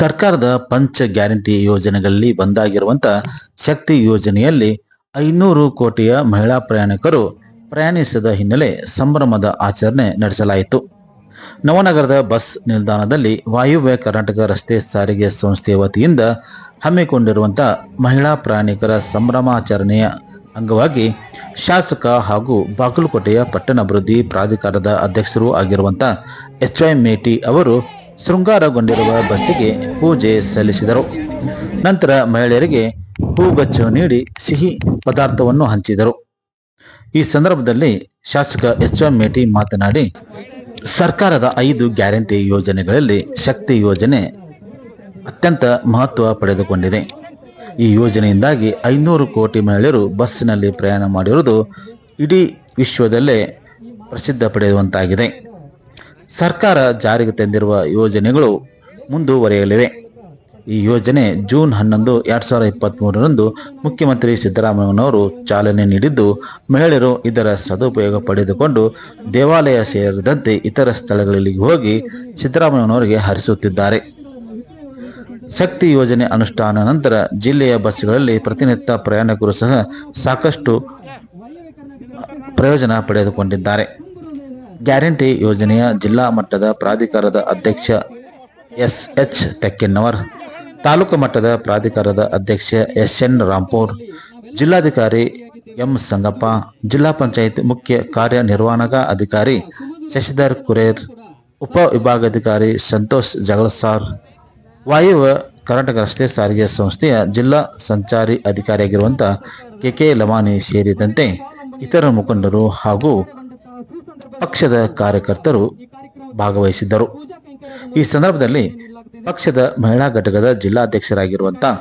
ಸರ್ಕಾರದ ಪಂಚ ಗ್ಯಾರಂಟಿ ಯೋಜನೆಗಳಲ್ಲಿ ಒಂದಾಗಿರುವಂತಹ ಶಕ್ತಿ ಯೋಜನೆಯಲ್ಲಿ ಐನೂರು ಕೋಟಿಯ ಮಹಿಳಾ ಪ್ರಯಾಣಿಕರು ಪ್ರಯಾಣಿಸಿದ ಹಿನ್ನೆಲೆ ಸಂಭ್ರಮದ ಆಚರಣೆ ನಡೆಸಲಾಯಿತು. ನವನಗರದ ಬಸ್ ನಿಲ್ದಾಣದಲ್ಲಿ ವಾಯುವ್ಯ ಕರ್ನಾಟಕ ರಸ್ತೆ ಸಾರಿಗೆ ಸಂಸ್ಥೆಯ ವತಿಯಿಂದ ಹಮ್ಮಿಕೊಂಡಿರುವಂತಹ ಮಹಿಳಾ ಪ್ರಯಾಣಿಕರ ಸಂಭ್ರಮಾಚರಣೆಯ ಅಂಗವಾಗಿ ಶಾಸಕ ಹಾಗೂ ಬಾಗಲಕೋಟೆಯ ಪಟ್ಟಣ ಅಭಿವೃದ್ಧಿ ಪ್ರಾಧಿಕಾರದ ಅಧ್ಯಕ್ಷರೂ ಆಗಿರುವಂತಹ ಎಚ್ ವೈ ಮೇಟಿ ಅವರು ಶೃಂಗಾರಗೊಂಡಿರುವ ಬಸ್ಸಿಗೆ ಪೂಜೆ ಸಲ್ಲಿಸಿದರು. ನಂತರ ಮಹಿಳೆಯರಿಗೆ ಹೂಗಚ್ಚು ನೀಡಿ ಸಿಹಿ ಪದಾರ್ಥವನ್ನು ಹಂಚಿದರು. ಈ ಸಂದರ್ಭದಲ್ಲಿ ಶಾಸಕ ಎಚ್ ಎಂ ಮೇಟಿ ಮಾತನಾಡಿ, ಸರ್ಕಾರದ ಐದು ಗ್ಯಾರಂಟಿ ಯೋಜನೆಗಳಲ್ಲಿ ಶಕ್ತಿ ಯೋಜನೆ ಅತ್ಯಂತ ಮಹತ್ವ ಪಡೆದುಕೊಂಡಿದೆ. ಈ ಯೋಜನೆಯಿಂದಾಗಿ ಐನೂರು ಕೋಟಿ ಮಹಿಳೆಯರು ಬಸ್ಸಿನಲ್ಲಿ ಪ್ರಯಾಣ ಮಾಡಿರುವುದು ಇಡೀ ವಿಶ್ವದಲ್ಲೇ ಪ್ರಸಿದ್ಧ ಪಡೆಯುವಂತಾಗಿದೆ. ಸರ್ಕಾರ ಜಾರಿಗೆ ತಂದಿರುವ ಯೋಜನೆಗಳು ಮುಂದುವರಿಯಲಿವೆ. ಈ ಯೋಜನೆ ಜೂನ್ ಹನ್ನೊಂದು, ಎರಡ್ ಸಾವಿರದ ಇಪ್ಪತ್ತ್ ಮೂರರಂದು ಮುಖ್ಯಮಂತ್ರಿ ಸಿದ್ದರಾಮಯ್ಯನವರು ಚಾಲನೆ ನೀಡಿದ್ದು, ಮಹಿಳೆಯರು ಇದರ ಸದುಪಯೋಗ ಪಡೆದುಕೊಂಡು ದೇವಾಲಯ ಸೇರಿದಂತೆ ಇತರ ಸ್ಥಳಗಳಿಗೆ ಹೋಗಿ ಸಿದ್ದರಾಮಯ್ಯನವರಿಗೆ ಹರಿಸುತ್ತಿದ್ದಾರೆ. ಶಕ್ತಿ ಯೋಜನೆ ಅನುಷ್ಠಾನ ನಂತರ ಜಿಲ್ಲೆಯ ಬಸ್ಗಳಲ್ಲಿ ಪ್ರತಿನಿತ್ಯ ಪ್ರಯಾಣಿಕರು ಸಹ ಸಾಕಷ್ಟು ಪ್ರಯೋಜನ ಪಡೆದುಕೊಂಡಿದ್ದಾರೆ. ಗ್ಯಾರಂಟಿ ಯೋಜನೆಯ ಜಿಲ್ಲಾ ಮಟ್ಟದ ಪ್ರಾಧಿಕಾರದ ಅಧ್ಯಕ್ಷ ಎಸ್ ಎಚ್ ತೆಕ್ಕೆನ್ನವರ್, ತಾಲೂಕು ಮಟ್ಟದ ಪ್ರಾಧಿಕಾರದ ಅಧ್ಯಕ್ಷ ಎಸ್ ಎನ್ ರಾಂಪುರ್, ಜಿಲ್ಲಾಧಿಕಾರಿ ಎಂ ಸಂಗಪ್ಪ, ಜಿಲ್ಲಾ ಪಂಚಾಯತ್ ಮುಖ್ಯ ಕಾರ್ಯನಿರ್ವಹಣಾ ಅಧಿಕಾರಿ ಶಶಿಧರ್ ಕುರೇರ್, ಉಪ ವಿಭಾಗಾಧಿಕಾರಿ ಸಂತೋಷ್ ಜಗಳಸಾರ್ ವಾಯುವ ಕರ್ನಾಟಕ ರಸ್ತೆ ಸಾರಿಗೆ ಸಂಸ್ಥೆಯ ಜಿಲ್ಲಾ ಸಂಚಾರಿ ಅಧಿಕಾರಿಯಾಗಿರುವಂತಹ ಕೆ ಕೆ ಲಮಾನಿ ಸೇರಿದಂತೆ ಇತರ ಮುಖಂಡರು ಹಾಗೂ ಪಕ್ಷದ ಕಾರ್ಯಕರ್ತರು ಭಾಗವಹಿಸಿದ್ದರು. ಈ ಸಂದರ್ಭದಲ್ಲಿ ಪಕ್ಷದ ಮಹಿಳಾ ಘಟಕದ ಜಿಲ್ಲಾಧ್ಯಕ್ಷರಾಗಿರುವಂತಹ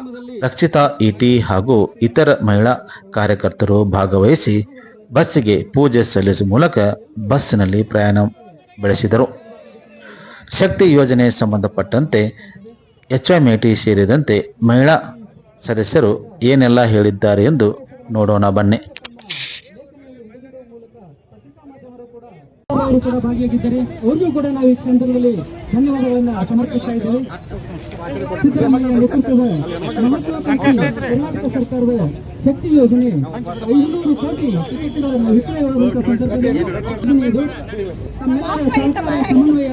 ರಕ್ಷಿತಾ ಇಟಿ ಹಾಗೂ ಇತರ ಮಹಿಳಾ ಕಾರ್ಯಕರ್ತರು ಭಾಗವಹಿಸಿ ಬಸ್ಸಿಗೆ ಪೂಜೆ ಸಲ್ಲಿಸುವ ಮೂಲಕ ಬಸ್ಸಿನಲ್ಲಿ ಪ್ರಯಾಣ ಬೆಳೆಸಿದರು. ಶಕ್ತಿ ಯೋಜನೆ ಸಂಬಂಧಪಟ್ಟಂತೆ ಎಚ್ ಐ ಟಿ ಸೇರಿದಂತೆ ಮಹಿಳಾ ಸದಸ್ಯರು ಏನೆಲ್ಲ ಹೇಳಿದ್ದಾರೆ ಎಂದು ನೋಡೋಣ ಬನ್ನಿ. ಕೂಡ ಭಾಗಿಯಾಗಿದ್ದಾರೆ ಅವರಿಗೂ ಕೂಡ ನಾವು ಈ ಸಂದರ್ಭದಲ್ಲಿ ಧನ್ಯವಾದಗಳನ್ನು ಸಮರ್ಪಿಸ್ತಾ ಇದ್ದೇವೆ ಸಿದ್ದರಾಮಯ್ಯ ನೇತೃತ್ವದ ಕರ್ನಾಟಕ ಸರ್ಕಾರದ ಶಕ್ತಿ ಯೋಜನೆ ಐನೂರು ಕೋಟಿ ಸಮನ್ವಯ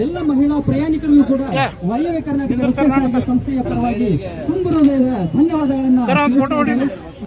ಎಲ್ಲ ಮಹಿಳಾ ಪ್ರಯಾಣಿಕರಿಗೂ ಕೂಡ ವಾಯವ್ಯ ಕರ್ನಾಟಕ ಸಂಸ್ಥೆಯ ಪರವಾಗಿ ತುಂಬ ಹೃದಯದ ಧನ್ಯವಾದಗಳನ್ನು.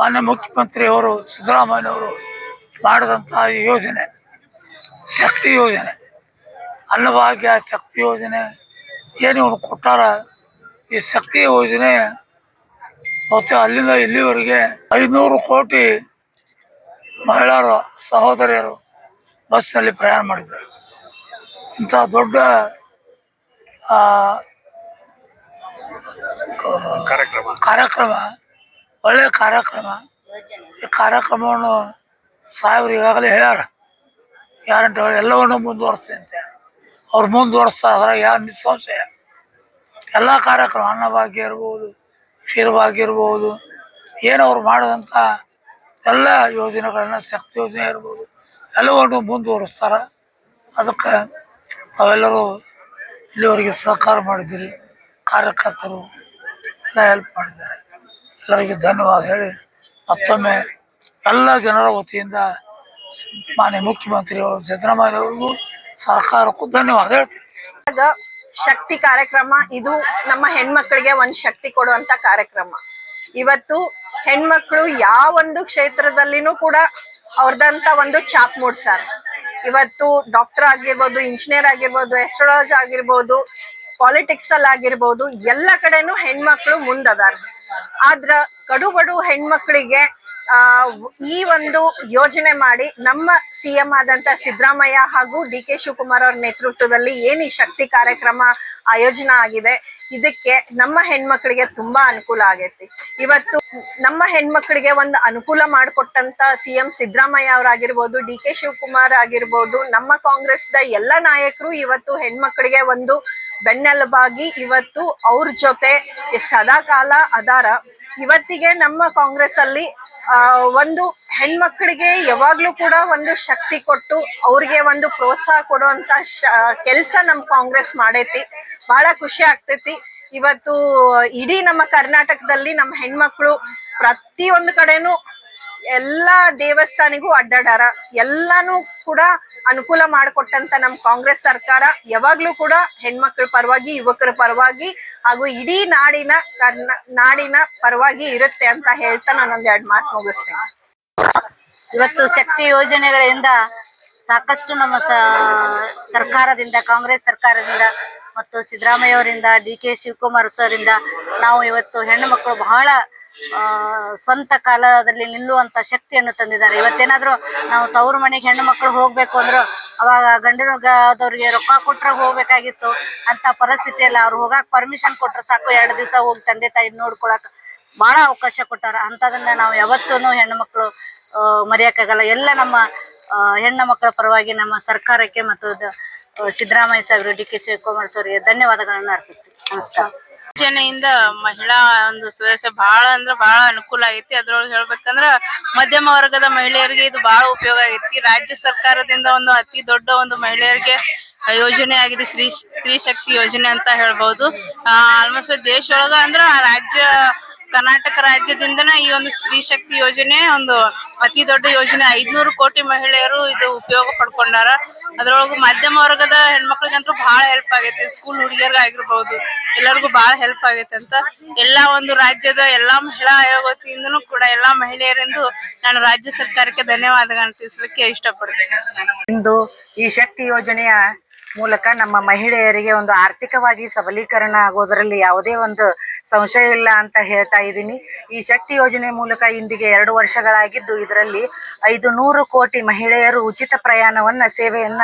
ಮಾನ್ಯ ಮುಖ್ಯಮಂತ್ರಿಯವರು ಸಿದ್ದರಾಮಯ್ಯನವರು ಮಾಡಿದಂತಹ ಈ ಯೋಜನೆ ಶಕ್ತಿ ಯೋಜನೆ ಅನ್ನಭಾಗ್ಯ ಶಕ್ತಿ ಯೋಜನೆ ಏನು ಕೊಟ್ಟಾರ ಈ ಶಕ್ತಿ ಯೋಜನೆ ಮತ್ತು ಅಲ್ಲಿಂದ ಇಲ್ಲಿವರೆಗೆ ಐನೂರು ಕೋಟಿ ಮಹಿಳೆಯರು ಸಹೋದರಿಯರು ಬಸ್ನಲ್ಲಿ ಪ್ರಯಾಣ ಮಾಡಿದ್ದಾರೆ. ಇಂಥ ದೊಡ್ಡ ಆ, ಕಾರ್ಯಕ್ರಮ ಒಳ್ಳೆಯ ಕಾರ್ಯಕ್ರಮ. ಈ ಕಾರ್ಯಕ್ರಮವನ್ನು ಸಾಹೇಬ್ರು ಈಗಾಗಲೇ ಹೇಳ್ಯಾರ. ಗ್ಯಾರಂಟಿಗಳು ಎಲ್ಲವನ್ನು ಮುಂದುವರಿಸ್ತೆ ಅಂತ ಅವ್ರು ಮುಂದುವರಿಸ್ತಾ ಅದ್ರಾಗ ಯಾವ ನಿಸ್ಸಂಶಯ. ಎಲ್ಲ ಕಾರ್ಯಕ್ರಮ ಅನ್ನಭಾಗ್ಯ ಇರ್ಬೋದು ಕ್ಷೀರಭಾಗ್ಯ ಇರ್ಬೋದು ಏನು ಅವ್ರು ಮಾಡಿದಂಥ ಎಲ್ಲ ಯೋಜನೆಗಳನ್ನು, ಶಕ್ತಿ ಯೋಜನೆ ಇರ್ಬೋದು, ಎಲ್ಲವನ್ನು ಮುಂದುವರಿಸ್ತಾರ. ಅದಕ್ಕೆ ನಾವೆಲ್ಲರೂ ಇಲ್ಲಿವರೆಗೆ ಸಹಕಾರ ಮಾಡಿದ್ದೀರಿ. ಕಾರ್ಯಕರ್ತರು ಎಲ್ಲ ಹೆಲ್ಪ್ ಮಾಡಿದ್ದಾರೆ. ಎಲ್ಲರಿಗೆ ಧನ್ಯವಾದ ಹೇಳಿ ಮತ್ತೊಮ್ಮೆ ಎಲ್ಲ ಜನರ ವತಿಯಿಂದ ಮಾನ್ಯ ಮುಖ್ಯಮಂತ್ರಿಯವರು ಸಿದ್ದರಾಮಯ್ಯವ್ರಿಗೂ ಸರ್ಕಾರಕ್ಕೂ ಧನ್ಯವಾದ ಹೇಳ್ತೀನಿ. ಶಕ್ತಿ ಕಾರ್ಯಕ್ರಮ, ಇದು ನಮ್ಮ ಹೆಣ್ಮಕ್ಳಿಗೆ ಒಂದು ಶಕ್ತಿ ಕೊಡುವಂತ ಕಾರ್ಯಕ್ರಮ. ಇವತ್ತು ಹೆಣ್ಮಕ್ಳು ಯಾವೊಂದು ಕ್ಷೇತ್ರದಲ್ಲಿನೂ ಕೂಡ ಅವ್ರದಂತ ಒಂದು ಚಾಪ್ ಮೂಡ್ಸಾರ ಇವತ್ತು ಡಾಕ್ಟರ್ ಆಗಿರ್ಬೋದು, ಇಂಜಿನಿಯರ್ ಆಗಿರ್ಬೋದು ಎಸ್ಟ್ರಾಲಜಿ ಆಗಿರ್ಬೋದು ಪಾಲಿಟಿಕ್ಸ್ ಅಲ್ಲಿ ಆಗಿರ್ಬೋದು ಎಲ್ಲ ಕಡೆನೂ ಹೆಣ್ಮಕ್ಳು ಮುಂದದಾರ. ಆದ್ರ ಕಡು ಬಡು ಹೆಣ್ಮಕ್ಳಿಗೆ, ಆ, ಈ ಒಂದು ಯೋಜನೆ ಮಾಡಿ ನಮ್ಮ ಸಿಎಂ ಆದಂತ ಸಿದ್ದರಾಮಯ್ಯ ಹಾಗೂ ಡಿ ಕೆ ಶಿವಕುಮಾರ್ ಅವ್ರ ನೇತೃತ್ವದಲ್ಲಿ ಏನ್ ಈ ಶಕ್ತಿ ಕಾರ್ಯಕ್ರಮ ಆಯೋಜನೆ ಆಗಿದೆ, ಇದಕ್ಕೆ ನಮ್ಮ ಹೆಣ್ಮಕ್ಳಿಗೆ ತುಂಬಾ ಅನುಕೂಲ ಆಗೈತಿ. ಇವತ್ತು ನಮ್ಮ ಹೆಣ್ಮಕ್ಳಿಗೆ ಒಂದು ಅನುಕೂಲ ಮಾಡಿಕೊಟ್ಟಂತ ಸಿ ಎಂ ಸಿದ್ದರಾಮಯ್ಯ ಅವರಾಗಿರ್ಬೋದು ಡಿ ಕೆ ಶಿವಕುಮಾರ್ ಆಗಿರ್ಬೋದು, ನಮ್ಮ ಕಾಂಗ್ರೆಸ್ ದ ಎಲ್ಲ ನಾಯಕರು ಇವತ್ತು ಹೆಣ್ಮಕ್ಳಿಗೆ ಒಂದು ಬೆನ್ನೆಲುಬಾಗಿ ಇವತ್ತು ಅವ್ರ ಜೊತೆ ಸದಾ ಕಾಲ ಅದಾರ. ಇವತ್ತಿಗೆ ನಮ್ಮ ಕಾಂಗ್ರೆಸ್ ಅಲ್ಲಿ ಒಂದು ಹೆಣ್ಮಕ್ಳಿಗೆ ಯಾವಾಗ್ಲೂ ಕೂಡ ಒಂದು ಶಕ್ತಿ ಕೊಟ್ಟು ಅವ್ರಿಗೆ ಒಂದು ಪ್ರೋತ್ಸಾಹ ಕೊಡುವಂತ ಕೆಲಸ ನಮ್ ಕಾಂಗ್ರೆಸ್ ಮಾಡೈತಿ. ಬಹಳ ಖುಷಿ ಆಗ್ತೈತಿ. ಇವತ್ತು ಇಡೀ ನಮ್ಮ ಕರ್ನಾಟಕದಲ್ಲಿ ನಮ್ಮ ಹೆಣ್ಮಕ್ಳು ಪ್ರತಿ ಒಂದು ಕಡೆನೂ ಎಲ್ಲಾ ದೇವಸ್ಥಾನಿಗೂ ಅಡ್ಡಾಡಾರ. ಎಲ್ಲಾನು ಕೂಡ ಅನುಕೂಲ ಮಾಡಿಕೊಟ್ಟಂತ ನಮ್ ಕಾಂಗ್ರೆಸ್ ಸರ್ಕಾರ. ಯಾವಾಗ್ಲೂ ಕೂಡ ಹೆಣ್ಮಕ್ಳ ಪರವಾಗಿ, ಯುವಕರ ಪರವಾಗಿ ಹಾಗೂ ಇಡೀ ನಾಡಿನ ಕರ್ನ, ನಾಡಿನ ಪರವಾಗಿ ಇರುತ್ತೆ ಅಂತ ಹೇಳ್ತಾ ನಾನು ಎರಡ್ ಮಾತು ಮುಗಿಸ್ತೇನೆ. ಇವತ್ತು ಶಕ್ತಿ ಯೋಜನೆಗಳಿಂದ ಸಾಕಷ್ಟು ನಮ್ಮ ಸರ್ಕಾರದಿಂದ, ಕಾಂಗ್ರೆಸ್ ಸರ್ಕಾರದಿಂದ ಮತ್ತು ಸಿದ್ದರಾಮಯ್ಯ ಅವರಿಂದ, ಡಿ ಕೆ ಶಿವಕುಮಾರ್ ಸರ್ ಇಂದ ನಾವು ಇವತ್ತು ಹೆಣ್ಣು ಮಕ್ಕಳು ಬಹಳ ಸ್ವಂತ ಕಾಲದಲ್ಲಿ ನಿಲ್ಲುವಂತ ಶಕ್ತಿಯನ್ನು ತಂದಿದ್ದಾರೆ. ಇವತ್ತೇನಾದ್ರೂ ನಾವು ತವರು ಮನೆಗೆ ಹೆಣ್ಣು ಮಕ್ಕಳು ಹೋಗ್ಬೇಕು ಅಂದ್ರು, ಅವಾಗ ಗಂಡನ ಆದವ್ರಿಗೆ ರೊಕ್ಕ ಕೊಟ್ರೆ ಹೋಗ್ಬೇಕಾಗಿತ್ತು. ಅಂತ ಪರಿಸ್ಥಿತಿಯಲ್ಲ ಅವ್ರು ಹೋಗಾಕ್ ಪರ್ಮಿಷನ್ ಕೊಟ್ರೆ ಸಾಕು. ಎರಡು ದಿವಸ ಹೋಗಿ ತಂದೆ ತಾಯಿ ನೋಡ್ಕೊಳಕ್ ಬಹಳ ಅವಕಾಶ ಕೊಟ್ಟಾರ. ಅಂತದನ್ನ ನಾವು ಯಾವತ್ತೂ ಹೆಣ್ಣು ಮಕ್ಕಳು ಮರೆಯಕ್ಕಾಗಲ್ಲ. ಎಲ್ಲ ನಮ್ಮ ಹೆಣ್ಣು ಮಕ್ಕಳ ಪರವಾಗಿ ನಮ್ಮ ಸರ್ಕಾರಕ್ಕೆ ಮತ್ತು ಸಿದ್ದರಾಮಯ್ಯ ಸಾಹೇಬರು, ಡಿ ಕೆ ಶಿವಕುಮಾರ್ ಸರ್ಗೆ ಧನ್ಯವಾದಗಳನ್ನು ಅರ್ಪಿಸ್ತೀವಿ ನಮಸ್ಕಾರ. ಯೋಜನೆಯಿಂದ ಮಹಿಳಾ ಒಂದು ಸದಸ್ಯ ಬಹಳ ಅಂದ್ರೆ ಬಹಳ ಅನುಕೂಲ ಆಗೈತಿ. ಅದ್ರೊಳಗೆ ಹೇಳ್ಬೇಕಂದ್ರ ಮಧ್ಯಮ ವರ್ಗದ ಮಹಿಳೆಯರಿಗೆ ಇದು ಬಹಳ ಉಪಯೋಗ ಆಗೈತಿ. ರಾಜ್ಯ ಸರ್ಕಾರದಿಂದ ಒಂದು ಅತಿ ದೊಡ್ಡ ಒಂದು ಮಹಿಳೆಯರಿಗೆ ಯೋಜನೆ ಆಗಿದೆ. ಸ್ತ್ರೀ ಸ್ತ್ರೀ ಶಕ್ತಿ ಯೋಜನೆ ಅಂತ ಹೇಳ್ಬಹುದು. ಆಲ್ಮೋಸ್ಟ್ ದೇಶದೊಳಗ ಅಂದ್ರ ರಾಜ್ಯ ಕರ್ನಾಟಕ ರಾಜ್ಯದಿಂದನ ಈ ಒಂದು ಸ್ತ್ರೀ ಶಕ್ತಿ ಯೋಜನೆ, ಒಂದು ಅತಿ ದೊಡ್ಡ ಯೋಜನೆ. ಐದ್ನೂರು ಕೋಟಿ ಮಹಿಳೆಯರು ಇದು ಉಪಯೋಗ ಪಡ್ಕೊಂಡಾರ. ಅದ್ರೊಳಗು ಮಧ್ಯಮ ವರ್ಗದ ಹೆಣ್ಮಕ್ಳಿಗಂತೂ ಬಹಳ ಹೆಲ್ಪ್ ಆಗೈತಿ. ಸ್ಕೂಲ್ ಹುಡುಗಿಯರ್ಗಾಗಿರ್ಬಹುದು ಎಲ್ಲರಿಗೂ ಬಹಳ ಹೆಲ್ಪ್ ಆಗೈತೆ ಅಂತ. ಎಲ್ಲಾ ಒಂದು ರಾಜ್ಯದ ಎಲ್ಲಾ ಮಹಿಳಾ ಆಯೋಗ ವತಿಯಿಂದನೂ ಕೂಡ ಎಲ್ಲಾ ಮಹಿಳೆಯರಿಂದು ನಾನು ರಾಜ್ಯ ಸರ್ಕಾರಕ್ಕೆ ಧನ್ಯವಾದಗಳನ್ನು ತಿಳಿಸ್ಲಿಕ್ಕೆ ಇಷ್ಟಪಡ್ತೇನೆ. ಇಂದು ಈ ಶಕ್ತಿ ಯೋಜನೆಯ ಮೂಲಕ ನಮ್ಮ ಮಹಿಳೆಯರಿಗೆ ಒಂದು ಆರ್ಥಿಕವಾಗಿ ಸಬಲೀಕರಣ ಆಗೋದರಲ್ಲಿ ಯಾವುದೇ ಒಂದು ಸಂಶಯ ಇಲ್ಲ ಅಂತ ಹೇಳ್ತಾ ಇದ್ದೀನಿ. ಈ ಶಕ್ತಿ ಯೋಜನೆ ಮೂಲಕ ಇಂದಿಗೆ ಎರಡು ವರ್ಷಗಳಾಗಿದ್ದು ಇದರಲ್ಲಿ ಐದು ನೂರು ಕೋಟಿ ಮಹಿಳೆಯರು ಉಚಿತ ಪ್ರಯಾಣವನ್ನ, ಸೇವೆಯನ್ನ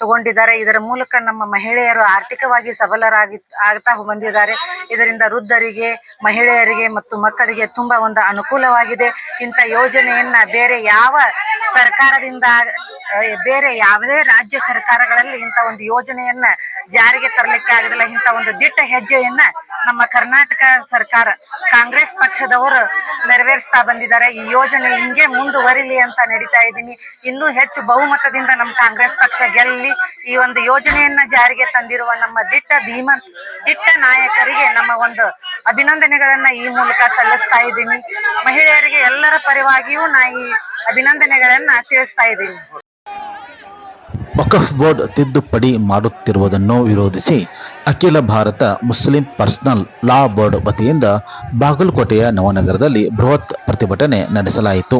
ತಗೊಂಡಿದ್ದಾರೆ. ಇದರ ಮೂಲಕ ನಮ್ಮ ಮಹಿಳೆಯರು ಆರ್ಥಿಕವಾಗಿ ಸಬಲರಾಗಿ ಆಗ್ತಾ ಬಂದಿದ್ದಾರೆ. ಇದರಿಂದ ವೃದ್ಧರಿಗೆ, ಮಹಿಳೆಯರಿಗೆ ಮತ್ತು ಮಕ್ಕಳಿಗೆ ತುಂಬಾ ಒಂದು ಅನುಕೂಲವಾಗಿದೆ. ಇಂಥ ಯೋಜನೆಯನ್ನ ಬೇರೆ ಯಾವ ಸರ್ಕಾರದಿಂದ ಬೇರೆ ಯಾವುದೇ ರಾಜ್ಯ ಸರ್ಕಾರಗಳಲ್ಲಿ ಇಂಥ ಒಂದು ಯೋಜನೆಯನ್ನ ಜಾರಿಗೆ ತರಲಿಕ್ಕೆ ಆಗದಿಲ್ಲ. ಇಂಥ ಒಂದು ದಿಟ್ಟ ಹೆಜ್ಜೆಯನ್ನ ನಮ್ಮ ಕರ್ನಾಟಕ ಸರ್ಕಾರ, ಕಾಂಗ್ರೆಸ್ ಪಕ್ಷದವರು ನೆರವೇರಿಸ್ತಾ ಬಂದಿದ್ದಾರೆ. ಈ ಯೋಜನೆ ಹಿಂಗೆ ಮುಂದುವರಿಲಿ ಅಂತ ನಡೀತಾ ಇದ್ದೀನಿ. ಇನ್ನೂ ಹೆಚ್ಚು ಬಹುಮತದಿಂದ ನಮ್ಮ ಕಾಂಗ್ರೆಸ್ ಪಕ್ಷ ಗೆಲ್ಲಿ ಈ ಒಂದು ಯೋಜನೆಯನ್ನ ಜಾರಿಗೆ ತಂದಿರುವ ನಮ್ಮ ದಿಟ್ಟ ಧೀಮ, ದಿಟ್ಟ ನಾಯಕರಿಗೆ ನಮ್ಮ ಒಂದು ಅಭಿನಂದನೆಗಳನ್ನ ಈ ಮೂಲಕ ಸಲ್ಲಿಸ್ತಾ ಇದ್ದೀನಿ. ಮಹಿಳೆಯರಿಗೆ ಎಲ್ಲರ ಪರವಾಗಿಯೂ ನಾ ಈ ಅಭಿನಂದನೆಗಳನ್ನ ತಿಳಿಸ್ತಾ ಇದ್ದೀನಿ. ವಕಫ್ ಬೋರ್ಡ್ ತಿದ್ದುಪಡಿ ಮಾಡುತ್ತಿರುವುದನ್ನು ವಿರೋಧಿಸಿ Akhila Bharata Muslim personal law board ವತಿಯಿಂದ ಬಾಗಲಕೋಟೆಯ ನವನಗರದಲ್ಲಿ ಬೃಹತ್ ಪ್ರತಿಭಟನೆ ನಡೆಸಲಾಯಿತು.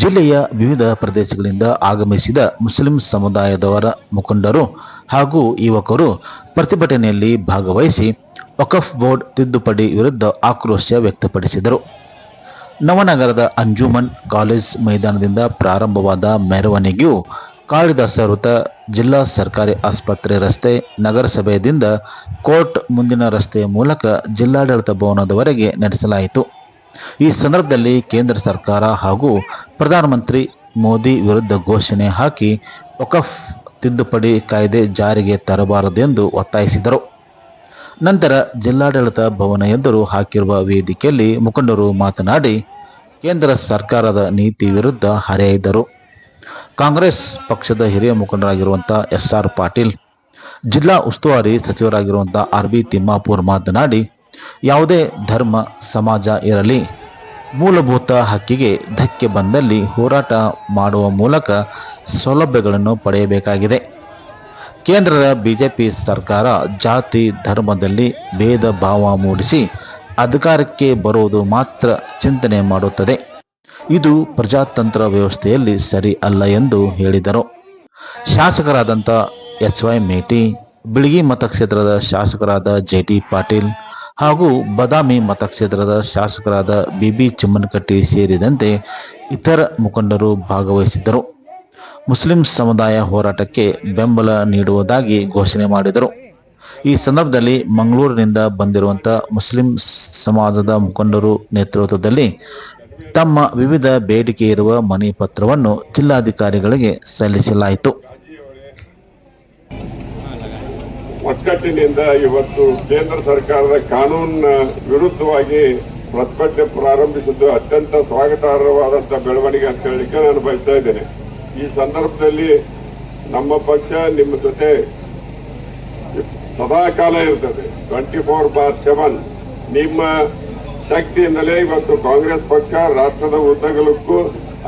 ಜಿಲ್ಲೆಯ ವಿವಿಧ ಪ್ರದೇಶಗಳಿಂದ ಆಗಮಿಸಿದ ಮುಸ್ಲಿಂ ಸಮುದಾಯದವರ ಮುಖಂಡರು ಹಾಗೂ ಯುವಕರು ಪ್ರತಿಭಟನೆಯಲ್ಲಿ ಭಾಗವಹಿಸಿ ವಕಫ್ ಬೋರ್ಡ್ ತಿದ್ದುಪಡಿ ವಿರುದ್ಧ ಆಕ್ರೋಶ ವ್ಯಕ್ತಪಡಿಸಿದರು. ನವನಗರದ ಅಂಜುಮನ್ ಕಾಲೇಜ್ ಮೈದಾನದಿಂದ ಪ್ರಾರಂಭವಾದ ಮೆರವಣಿಗೆಯು ಕಾಳಿದಾಸ ವೃತ್ತ ಜಿಲ್ಲಾ ಸರ್ಕಾರಿ ಆಸ್ಪತ್ರೆ ರಸ್ತೆ ನಗರಸಭೆಯಿಂದ ಕೋರ್ಟ್ ಮುಂದಿನ ರಸ್ತೆಯ ಮೂಲಕ ಜಿಲ್ಲಾಡಳಿತ ಭವನದವರೆಗೆ ನಡೆಸಲಾಯಿತು. ಈ ಸಂದರ್ಭದಲ್ಲಿ ಕೇಂದ್ರ ಸರ್ಕಾರ ಹಾಗೂ ಪ್ರಧಾನಮಂತ್ರಿ ಮೋದಿ ವಿರುದ್ಧ ಘೋಷಣೆ ಹಾಕಿ ಒಕಫ್ ತಿದ್ದುಪಡಿ ಕಾಯ್ದೆ ಜಾರಿಗೆ ತರಬಾರದೆಂದು ಒತ್ತಾಯಿಸಿದರು. ನಂತರ ಜಿಲ್ಲಾಡಳಿತ ಭವನ ಎದುರು ಹಾಕಿರುವ ವೇದಿಕೆಯಲ್ಲಿ ಮುಖಂಡರು ಮಾತನಾಡಿ, ಕೇಂದ್ರ ಸರ್ಕಾರದ ನೀತಿ ವಿರುದ್ಧ ಹರಿಹಾಯ್ದರು ಕಾಂಗ್ರೆಸ್ ಪಕ್ಷದ ಹಿರಿಯ ಮುಖಂಡರಾಗಿರುವಂಥ ಎಸ್ ಆರ್ ಪಾಟೀಲ್, ಜಿಲ್ಲಾ ಉಸ್ತುವಾರಿ ಸಚಿವರಾಗಿರುವಂಥ ಆರ್ ಬಿ ತಿಮ್ಮಾಪುರ್ ಮಾತನಾಡಿ, ಯಾವುದೇ ಧರ್ಮ, ಸಮಾಜ ಇರಲಿ, ಮೂಲಭೂತ ಹಕ್ಕಿಗೆ ಧಕ್ಕೆ ಬಂದಲ್ಲಿ ಹೋರಾಟ ಮಾಡುವ ಮೂಲಕ ಸೌಲಭ್ಯಗಳನ್ನು ಪಡೆಯಬೇಕಾಗಿದೆ. ಕೇಂದ್ರದ ಬಿಜೆಪಿ ಸರ್ಕಾರ ಜಾತಿ, ಧರ್ಮದಲ್ಲಿ ಭೇದ ಭಾವ ಮೂಡಿಸಿ ಅಧಿಕಾರಕ್ಕೆ ಬರುವುದು ಮಾತ್ರ ಚಿಂತನೆ ಮಾಡುತ್ತದೆ. ಇದು ಪ್ರಜಾತಂತ್ರ ವ್ಯವಸ್ಥೆಯಲ್ಲಿ ಸರಿ ಅಲ್ಲ ಎಂದು ಹೇಳಿದರು. ಶಾಸಕರಾದಂಥ ಎಚ್ ವೈ ಮೇಟಿ, ಬಿಳಿಗಿ ಮತಕ್ಷೇತ್ರದ ಶಾಸಕರಾದ ಜೆ ಟಿ ಪಾಟೀಲ್ ಹಾಗೂ ಬದಾಮಿ ಮತಕ್ಷೇತ್ರದ ಶಾಸಕರಾದ ಬಿ ಬಿ ಚಿಮ್ಮನಕಟ್ಟಿ ಸೇರಿದಂತೆ ಇತರ ಮುಖಂಡರು ಭಾಗವಹಿಸಿದ್ದರು. ಮುಸ್ಲಿಂ ಸಮುದಾಯ ಹೋರಾಟಕ್ಕೆ ಬೆಂಬಲ ನೀಡುವುದಾಗಿ ಘೋಷಣೆ ಮಾಡಿದರು. ಈ ಸಂದರ್ಭದಲ್ಲಿ ಮಂಗಳೂರಿನಿಂದ ಬಂದಿರುವಂಥ ಮುಸ್ಲಿಂ ಸಮಾಜದ ಮುಖಂಡರು ನೇತೃತ್ವದಲ್ಲಿ ತಮ್ಮ ವಿವಿಧ ಬೇಡಿಕೆ ಇರುವ ಮನೆ ಪತ್ರವನ್ನು ಜಿಲ್ಲಾಧಿಕಾರಿಗಳಿಗೆ ಸಲ್ಲಿಸಲಾಯಿತು. ಒಕ್ಕಟ್ಟಿನಿಂದ ಇವತ್ತು ಕೇಂದ್ರ ಸರ್ಕಾರದ ಕಾನೂನಿನ ವಿರುದ್ಧವಾಗಿ ಪ್ರತಿಭಟನೆ ಪ್ರಾರಂಭಿಸಿದ್ದು ಅತ್ಯಂತ ಸ್ವಾಗತಾರ್ಹವಾದಂತಹ ಬೆಳವಣಿಗೆ ಅಂತ ಹೇಳಲಿಕ್ಕೆ ನಾನು ಬಯಸ್ತಾ ಇದ್ದೇನೆ. ಈ ಸಂದರ್ಭದಲ್ಲಿ ನಮ್ಮ ಪಕ್ಷ ನಿಮ್ಮ ಜೊತೆ ಸದಾಕಾಲ ಇರ್ತದೆ ಟ್ವೆಂಟಿ ಫೋರ್ ಬಾರ್ ಸೆವೆನ್ ನಿಮ್ಮ ಶಕ್ತಿಯಿಂದಲೇ ಇವತ್ತು ಕಾಂಗ್ರೆಸ್ ಪಕ್ಷ ರಾಷ್ಟ್ರದ ಉದ್ದಗಲಕ್ಕೂ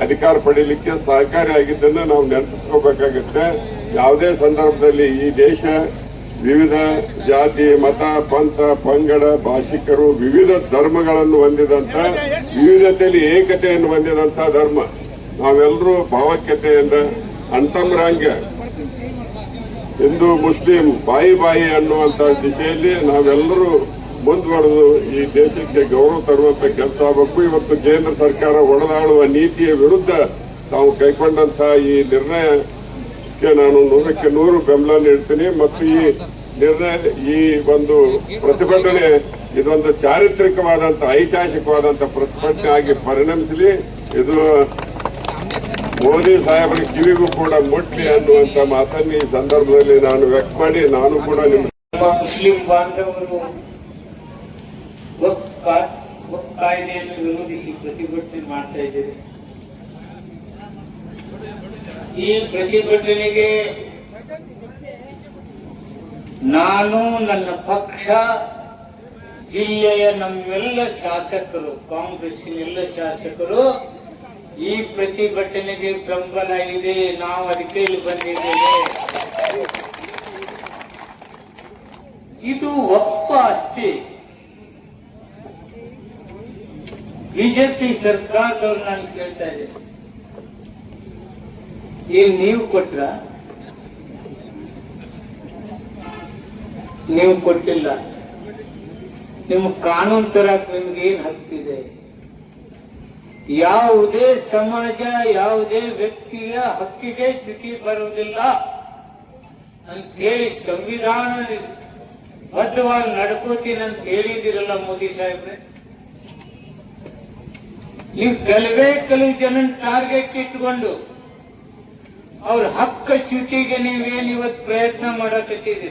ಅಧಿಕಾರ ಪಡೀಲಿಕ್ಕೆ ಸಹಕಾರಿಯಾಗಿದ್ದನ್ನು ನಾವು ನೆನಪಿಸ್ಕೋಬೇಕಾಗುತ್ತೆ. ಯಾವುದೇ ಸಂದರ್ಭದಲ್ಲಿ ಈ ದೇಶ ವಿವಿಧ ಜಾತಿ, ಮತ, ಪಂಥ, ಪಂಗಡ, ಭಾಷಿಕರು ವಿವಿಧ ಧರ್ಮಗಳನ್ನು ಹೊಂದಿದಂತ ವಿವಿಧತೆಯಲ್ಲಿ ಏಕತೆಯನ್ನು ಹೊಂದಿದಂತ ಧರ್ಮ. ನಾವೆಲ್ಲರೂ ಭಾವಕ್ಯತೆಯಿಂದ ಅಂತಮ್ರಾಂಗ ಹಿಂದೂ, ಮುಸ್ಲಿಂ, ಬಾಯಿ ಬಾಯಿ ಅನ್ನುವಂತ ದಿಶೆಯಲ್ಲಿ ನಾವೆಲ್ಲರೂ ಮುಂದುವರೆದು ಈ ದೇಶಕ್ಕೆ ಗೌರವ ತರುವಂತ ಕೆಲಸ ಆಗಬೇಕು. ಇವತ್ತು ಕೇಂದ್ರ ಸರ್ಕಾರ ಒಡೆದಾಡುವ ನೀತಿಯ ವಿರುದ್ಧ ತಾವು ಕೈಗೊಂಡಂತ ಈ ನಿರ್ಣಯಕ್ಕೆ ನಾನು ನೂರಕ್ಕೆ ನೂರು ಬೆಂಬಲ ನೀಡ್ತೀನಿ. ಮತ್ತು ಈ ನಿರ್ಣಯ, ಈ ಒಂದು ಪ್ರತಿಭಟನೆ ಇದೊಂದು ಚಾರಿತ್ರಿಕವಾದಂತ, ಐತಿಹಾಸಿಕವಾದಂತ ಪ್ರತಿಭಟನೆ ಆಗಿ ಪರಿಣಮಿಸಲಿ. ಇದು ಮೋದಿ ಸಾಹೇಬರ ಕಿವಿಗೂ ಕೂಡ ಮುಟ್ಲಿ ಅನ್ನುವಂತ ಮಾತನ್ನು ಈ ಸಂದರ್ಭದಲ್ಲಿ ನಾನು ವ್ಯಕ್ತ ಮಾಡಿ, ನಾನು ಕೂಡ ನಿಮ್ಮ ಮುಸ್ಲಿಂ ಬಾಂಧವರು ವಕ್ಫ್ ಕಾಯ್ದೆಯನ್ನು ವಿರೋಧಿಸಿ ಪ್ರತಿಭಟನೆ ಮಾಡ್ತಾ ಇದ್ದೇವೆ. ಈ ಪ್ರತಿಭಟನೆಗೆ ನಾನು ನನ್ನ ಪಕ್ಷ, ಜಿಲ್ಲೆಯ ನಮ್ಮೆಲ್ಲ ಶಾಸಕರು ಕಾಂಗ್ರೆಸ್ಸಿನ ಎಲ್ಲ ಶಾಸಕರು ಈ ಪ್ರತಿಭಟನೆಗೆ ಬೆಂಬಲ ಇದೆ, ನಾವು ಅದಕ್ಕೆ ಇಲ್ಲಿ ಬಂದಿದ್ದೇವೆ. ಇದು ಒಪ್ಪ ಅಷ್ಟೇ. ಬಿಜೆಪಿ ಸರ್ಕಾರದವ್ರು ನಾನು ಕೇಳ್ತಾ ಇದ್ದೇನೆ. ಇಲ್ಲಿ ನೀವು ಕೊಟ್ರ? ನೀವು ಕೊಟ್ಟಿಲ್ಲ. ನಿಮ್ಮ ಕಾನೂನು ತರಕ್ ನಿಮ್ಗೆ ಏನ್ ಹಕ್ಕಿದೆ? ಯಾವುದೇ ಸಮಾಜ, ಯಾವುದೇ ವ್ಯಕ್ತಿಯ ಹಕ್ಕಿಗೆ ಚ್ಯುತಿ ಬರುವುದಿಲ್ಲ ಅಂತ ಹೇಳಿ ಸಂವಿಧಾನ ಬದ್ಧವಾಗಿ ನಡ್ಕೋತೀನಿ ಅಂತ ಹೇಳಿದಿರಲ್ಲ ಮೋದಿ ಸಾಹೇಬ್ರೆ. ನೀವು ಕೆಲವೇ ಕೆಲವು ಜನ ಟಾರ್ಗೆಟ್ ಇಟ್ಕೊಂಡು ಅವ್ರ ಹಕ್ಕ ಚ್ಯುತಿಗೆ ನೀವೇನು ಇವತ್ತು ಪ್ರಯತ್ನ ಮಾಡಕತ್ತಿದ್ದೀರಿ?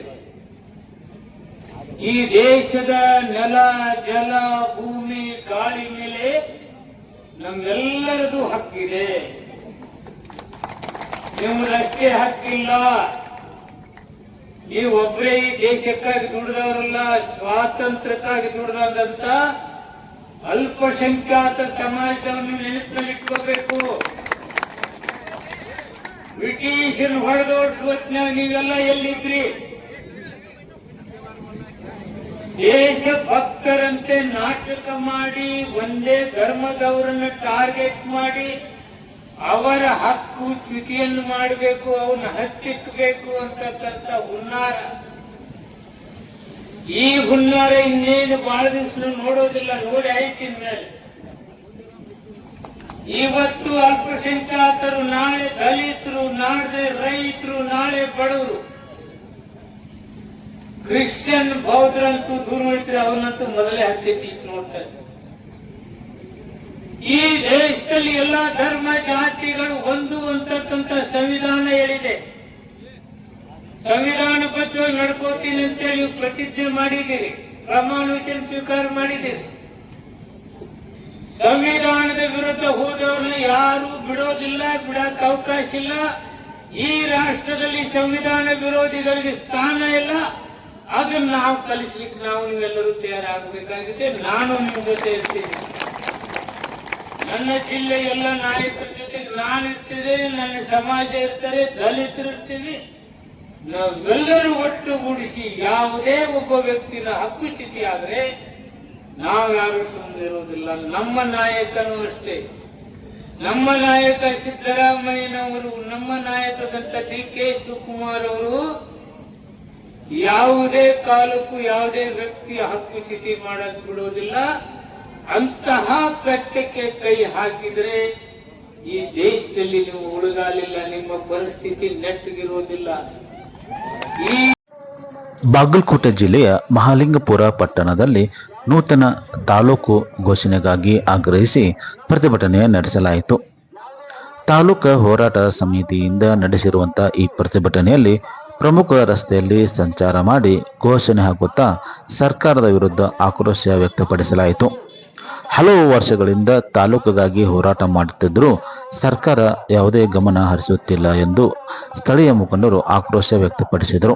ಈ ದೇಶದ ನೆಲ, ಜಲ, ಭೂಮಿ, ಗಾಳಿ ಮೇಲೆ ನಮ್ಗೆಲ್ಲರದು ಹಕ್ಕಿದೆ. ನಿಮ್ಮದಷ್ಟೇ ಹಕ್ಕಿಲ್ಲ. ನೀವೊಬ್ಬರೇ ಈ ದೇಶಕ್ಕಾಗಿ ದುಡಿದವರಲ್ಲ, ಸ್ವಾತಂತ್ರ್ಯಕ್ಕಾಗಿ ದುಡಿದಂತ ಅಲ್ಪಸಂಖ್ಯಾತ ಸಮಾಜವನ್ನು ನೆನಪಿನಲ್ಲಿಟ್ಕೋಬೇಕು ಬ್ರಿಟಿಷನ್ ಹೊಡೆದೋಡಿಸುವತ್ನಾಗ ನೀವೆಲ್ಲ ಎಲ್ಲಿದ್ರಿ? ದೇಶ ಭಕ್ತರಂತೆ ನಾಟಕ ಮಾಡಿ, ಒಂದೇ ಧರ್ಮದವರನ್ನು ಟಾರ್ಗೆಟ್ ಮಾಡಿ, ಅವರ ಹಕ್ಕು ಚ್ಯುತಿಯನ್ನು ಮಾಡಬೇಕು, ಅವನ್ನ ಹತ್ತಿಕ್ಕಬೇಕು ಅಂತಕ್ಕಂಥ ಹುನ್ನಾರ. ಈ ಹುನ್ನಾರ ಇನ್ನೇನು ಬಹಳ ದಿವಸ ನೋಡೋದಿಲ್ಲ, ನೋಡಿ ಆಯ್ತಿನ ಮೇಲೆ. ಇವತ್ತು ಅಲ್ಪಸಂಖ್ಯಾತರು, ನಾಳೆ ದಲಿತರು ನಾಳೆ ರೈತರು, ನಾಳೆ ಬಡವರು. ಕ್ರಿಶ್ಚಿಯನ್ ಬೌದ್ಧರಂತೂ ದೂರವೈತ್ರಿ ಅವನಂತೂ ಮೊದಲೇ ಹತ್ತಿ ನೋಡ್ತಾರೆ ಈ ದೇಶದಲ್ಲಿ ಎಲ್ಲಾ ಧರ್ಮ ಜಾತಿಗಳು ಒಂದು ಸಂವಿಧಾನ ಹೇಳಿದೆ ಸಂವಿಧಾನ ಅಂತೇಳಿ ನೀವು ಪ್ರತಿಜ್ಞೆ ಮಾಡಿದ್ದೀರಿ ಪ್ರಮಾಣ ಸ್ವೀಕಾರ ಮಾಡಿದ್ದೀರಿ. ಸಂವಿಧಾನದ ವಿರುದ್ಧ ಹೋದವ್ರನ್ನ ಯಾರು ಬಿಡೋದಿಲ್ಲ, ಬಿಡಕ್ ಅವಕಾಶ ಇಲ್ಲ. ಈ ರಾಷ್ಟ್ರದಲ್ಲಿ ಸಂವಿಧಾನ ವಿರೋಧಿಗಳಿಗೆ ಸ್ಥಾನ ಇಲ್ಲ. ಅದನ್ನ ನಾವು ಕಲಿಸ್ಲಿಕ್ಕೆ ನಾವು ನೀವೆಲ್ಲರೂ ತಯಾರಾಗಬೇಕಾಗಿದೆ. ನಾನು ನಿಮ್ಮ ಜೊತೆ ಇರ್ತೀನಿ. ನನ್ನ ಜಿಲ್ಲೆ ಎಲ್ಲ ನಾಯಕರ ಜೊತೆ ನಾನು ಇರ್ತೀನಿ ನನ್ನ ಸಮಾಜ ಇರ್ತಾರೆ, ದಲಿತರು ಇರ್ತೀವಿ. ನಾವೆಲ್ಲರೂ ಒಟ್ಟುಗೂಡಿಸಿ ಯಾವುದೇ ಒಬ್ಬ ವ್ಯಕ್ತಿನ ಹಕ್ಕು ಸ್ಥಿತಿ ಆದರೆ ನಾವ್ಯಾರು ಸುಮ್ಮನಿರೋದಿಲ್ಲ ನಮ್ಮ ನಾಯಕನೂ ಅಷ್ಟೇ. ನಮ್ಮ ನಾಯಕ ಸಿದ್ದರಾಮಯ್ಯನವರು, ನಮ್ಮ ನಾಯಕದಂತ ಡಿ ಕೆ ಶಿವಕುಮಾರ್ ಅವರು ಯಾವುದೇ ಕಾಲಕ್ಕೂ ಯಾವುದೇ ವ್ಯಕ್ತಿಯ ಹಕ್ಕುಚ್ಯುತಿ ಮಾಡಕ್ ಬಿಡುವುದಿಲ್ಲ. ಅಂತಹ ಕಟ್ಟಕ್ಕೆ ಕೈ ಹಾಕಿದ್ರೆ ಈ ದೇಶದಲ್ಲಿ ನೀವು ಉಳಿದಾಲಿಲ್ಲ, ನಿಮ್ಮ ಪರಿಸ್ಥಿತಿ ನೆಟ್ಟಿಗಿರುವುದಿಲ್ಲ. ಬಾಗಲಕೋಟೆ ಜಿಲ್ಲೆಯ ಮಹಾಲಿಂಗಪುರ ಪಟ್ಟಣದಲ್ಲಿ ನೂತನ ತಾಲೂಕು ಘೋಷಣೆಗಾಗಿ ಆಗ್ರಹಿಸಿ ಪ್ರತಿಭಟನೆ ನಡೆಸಲಾಯಿತು. ತಾಲೂಕು ಹೋರಾಟ ಸಮಿತಿಯಿಂದ ನಡೆಸಿರುವಂತಹ ಈ ಪ್ರತಿಭಟನೆಯಲ್ಲಿ ಪ್ರಮುಖ ರಸ್ತೆಯಲ್ಲಿ ಸಂಚಾರ ಮಾಡಿ ಘೋಷಣೆ ಹಾಕುತ್ತಾ ಸರ್ಕಾರದ ವಿರುದ್ಧ ಆಕ್ರೋಶ ವ್ಯಕ್ತಪಡಿಸಲಾಯಿತು. ಹಲವು ವರ್ಷಗಳಿಂದ ತಾಲೂಕಿಗಾಗಿ ಹೋರಾಟ ಮಾಡುತ್ತಿದ್ದರೂ ಸರ್ಕಾರ ಯಾವುದೇ ಗಮನ ಹರಿಸುತ್ತಿಲ್ಲ ಎಂದು ಸ್ಥಳೀಯ ಮುಖಂಡರು ಆಕ್ರೋಶ ವ್ಯಕ್ತಪಡಿಸಿದರು.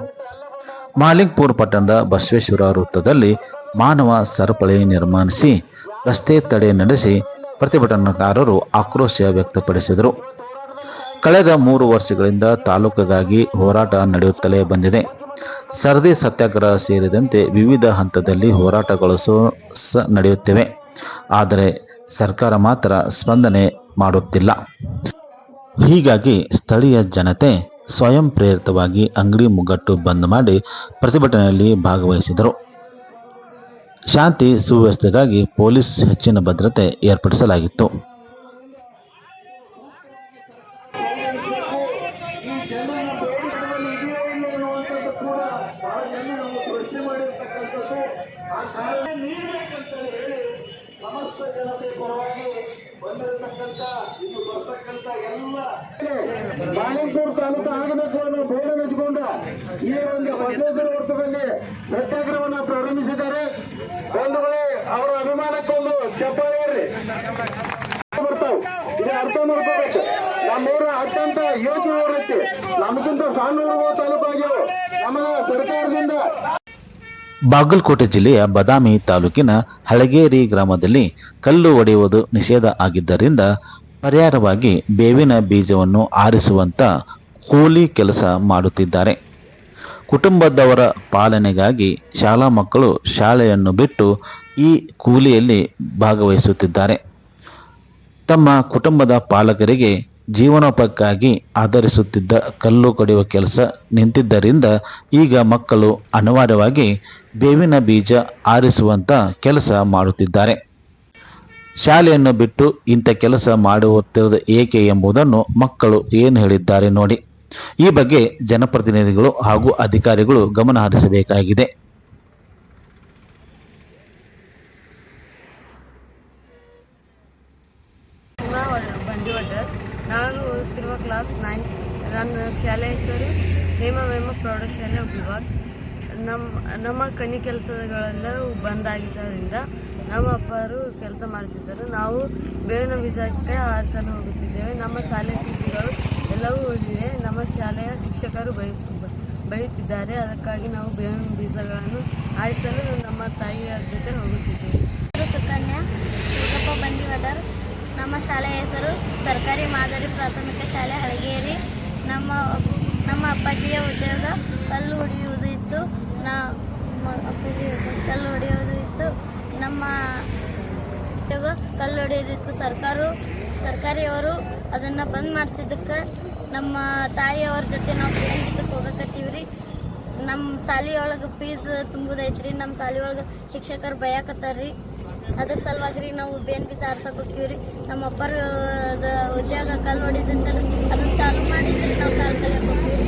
ಮಾಲಿಂಗ್ಪುರ್ ಪಟ್ಟಣದ ಬಸವೇಶ್ವರ ವೃತ್ತದಲ್ಲಿ ಮಾನವ ಸರಪಳಿ ನಿರ್ಮಾಣಿಸಿ ರಸ್ತೆ ತಡೆ ನಡೆಸಿ ಪ್ರತಿಭಟನಾಕಾರರು ಆಕ್ರೋಶ ವ್ಯಕ್ತಪಡಿಸಿದರು. ಕಳೆದ ಮೂರು ವರ್ಷಗಳಿಂದ ತಾಲೂಕಿಗಾಗಿ ಹೋರಾಟ ನಡೆಯುತ್ತಲೇ ಬಂದಿದೆ. ಸರದಿ ಸತ್ಯಾಗ್ರಹ ಸೇರಿದಂತೆ ವಿವಿಧ ಹಂತದಲ್ಲಿ ಹೋರಾಟಗಳು ನಡೆಯುತ್ತಿವೆ. ಆದರೆ ಸರ್ಕಾರ ಮಾತ್ರ ಸ್ಪಂದನೆ ಮಾಡುತ್ತಿಲ್ಲ. ಹೀಗಾಗಿ ಸ್ಥಳೀಯ ಜನತೆ ಸ್ವಯಂ ಪ್ರೇರಿತವಾಗಿ ಅಂಗಡಿ ಮುಗ್ಗಟ್ಟು ಬಂದ್ ಮಾಡಿ ಪ್ರತಿಭಟನೆಯಲ್ಲಿ ಭಾಗವಹಿಸಿದರು. ಶಾಂತಿ ಸುವ್ಯವಸ್ಥೆಗಾಗಿ ಪೊಲೀಸ್ ಹೆಚ್ಚಿನ ಭದ್ರತೆ ಏರ್ಪಡಿಸಲಾಗಿತ್ತು. ಬಾಳೆಪುರ ತಾಲೂಕು ಅನ್ನೋ ಬೋರ್ಡ್ ನೆಚ್ಚಿಕೊಂಡು ಈ ಒಂದು ಬಸವೇಶ್ವರ ವೃತ್ತದಲ್ಲಿ ಸತ್ಯಾಗ್ರಹವನ್ನ ಪ್ರಾರಂಭಿಸಿದ್ದಾರೆ. ಬಂಧುಗಳೇ, ಅವರ ಅಭಿಮಾನಕ್ಕೊಂದು ಚಪ್ಪಾಳೆ ಇರ್ಲಿ ಬರ್ತಾವ್. ಇದು ಅರ್ಥ ಮಾಡ್ಕೋಬೇಕು. ನಮ್ಮೂರ ಅತ್ಯಂತ ಯೋಚನೆ ನಮಗಿಂತ ಊರುಗಳು ತಾಲೂಕು ಆಗ್ಯಾವ ನಮ್ಮ ಸರ್ಕಾರದಿಂದ ಬಾಗಲಕೋಟೆ ಜಿಲ್ಲೆಯ ಬದಾಮಿ ತಾಲೂಕಿನ ಹಳಗೇರಿ ಗ್ರಾಮದಲ್ಲಿ ಕಲ್ಲು ಒಡೆಯುವುದು ನಿಷೇಧ ಆಗಿದ್ದರಿಂದ ಪರ್ಯಾಯವಾಗಿ ಬೇವಿನ ಬೀಜವನ್ನು ಆರಿಸುವಂತ ಕೂಲಿ ಕೆಲಸ ಮಾಡುತ್ತಿದ್ದಾರೆ. ಕುಟುಂಬದವರ ಪಾಲನೆಗಾಗಿ ಶಾಲಾ ಮಕ್ಕಳು ಶಾಲೆಯನ್ನು ಬಿಟ್ಟು ಈ ಕೂಲಿಯಲ್ಲಿ ಭಾಗವಹಿಸುತ್ತಿದ್ದಾರೆ. ತಮ್ಮ ಕುಟುಂಬದ ಪಾಲಕರಿಗೆ ಜೀವನೋಪಾಯಕ್ಕಾಗಿ ಆಧರಿಸುತ್ತಿದ್ದ ಕಲ್ಲು ಕಡಿಯುವ ಕೆಲಸ ನಿಂತಿದ್ದರಿಂದ ಈಗ ಮಕ್ಕಳು ಅನಿವಾರ್ಯವಾಗಿ ಬೇವಿನ ಬೀಜ ಆರಿಸುವಂಥ ಕೆಲಸ ಮಾಡುತ್ತಿದ್ದಾರೆ. ಶಾಲೆಯನ್ನು ಬಿಟ್ಟು ಇಂಥ ಕೆಲಸ ಮಾಡುತ್ತಿರುವುದು ಏಕೆ ಎಂಬುದನ್ನು ಮಕ್ಕಳು ಏನು ಹೇಳಿದ್ದಾರೆ ನೋಡಿ. ಈ ಬಗ್ಗೆ ಜನಪ್ರತಿನಿಧಿಗಳು ಹಾಗೂ ಅಧಿಕಾರಿಗಳು ಗಮನ ಹರಿಸಬೇಕಾಗಿದೆ. ನಾನು ಓದುತ್ತಿರುವ ಕ್ಲಾಸ್ ನೈನ್. ನನ್ನ ಶಾಲೆ ಹೆಸರು ಹೇಮವೇಮ ಪ್ರೌಢಶಾಲೆ ವಿಭಾಗ ನಮ್ಮ ನಮ್ಮ ಕನಿ ಕೆಲಸಗಳೆಲ್ಲ ಬಂದಾಗಿದ್ದರಿಂದ ನಮ್ಮ ಅಪ್ಪರು ಕೆಲಸ ಮಾಡ್ತಿದ್ದರು. ನಾವು ಬೇವಿನ ಬೀಜಕ್ಕೆ ಹಾಸನ ಹೋಗುತ್ತಿದ್ದೇವೆ. ನಮ್ಮ ಶಾಲೆ ಶಿಕ್ಷಕರು ಎಲ್ಲವೂ ಉಳಿದಿವೆ ನಮ್ಮ ಶಾಲೆಯ ಶಿಕ್ಷಕರು ಬೈ ಬೈಯುತ್ತಿದ್ದಾರೆ. ಅದಕ್ಕಾಗಿ ನಾವು ಬೇವಿನ ಬೀಜಗಳನ್ನು ಆಯಿಸಲು ನಮ್ಮ ತಾಯಿಯ ಜೊತೆ ಹೋಗುತ್ತಿದ್ದೇವೆ. ನಮ್ಮ ಶಾಲೆಯ ಹೆಸರು ಸರ್ಕಾರಿ ಮಾದರಿ ಪ್ರಾಥಮಿಕ ಶಾಲೆ ಹಳಗೇರಿ. ನಮ್ಮ ನಮ್ಮ ಅಪ್ಪಾಜಿಯ ಉದ್ಯೋಗ ಕಲ್ಲು ಹೊಡೆಯುವುದು ಇತ್ತು. ನಾ ಅಪ್ಪಾಜಿ ಕಲ್ಲು ಹೊಡೆಯುವುದು ಇತ್ತು. ನಮ್ಮ ಉದ್ಯೋಗ ಕಲ್ಲು ಹೊಡೆಯೋದಿತ್ತು ಸರ್ಕಾರ ಸರ್ಕಾರಿಯವರು ಅದನ್ನು ಬಂದ್ ಮಾಡಿಸಿದ್ದಕ್ಕೆ ನಮ್ಮ ತಾಯಿಯವ್ರ ಜೊತೆ ನಾವು ಪ್ರಯಾಣಿಸಕ್ಕೆ ಹೋಗಕತ್ತೀವಿ ರೀ ನಮ್ಮ ಶಾಲೆಯೊಳಗೆ ಫೀಸ್ ತುಂಬುದೈತ್ರಿ ನಮ್ಮ ಶಾಲೆಯೊಳಗೆ ಶಿಕ್ಷಕರು ಬಯಕತ್ತಾರ್ರಿ. ಅದ್ರ ಸಲುವಾಗಿ ರೀ ನಾವು ಬೇನ್ ಬೀಜ ಆರ್ಸಕ್ಕೆ ಹೋಗ್ತೀವಿ ರೀ. ನಮ್ಮ ಅಪ್ಪರ ಉದ್ಯೋಗ ಕಲ್ ಹೊಡಿದಂತ ಅದನ್ನ ಚಾಲು ಮಾಡಿದ್ರಿ ನಾವು ಸಾಲ ಕಲಿಯಕ್ಕೆ ಹೋಗ್ತೀವಿ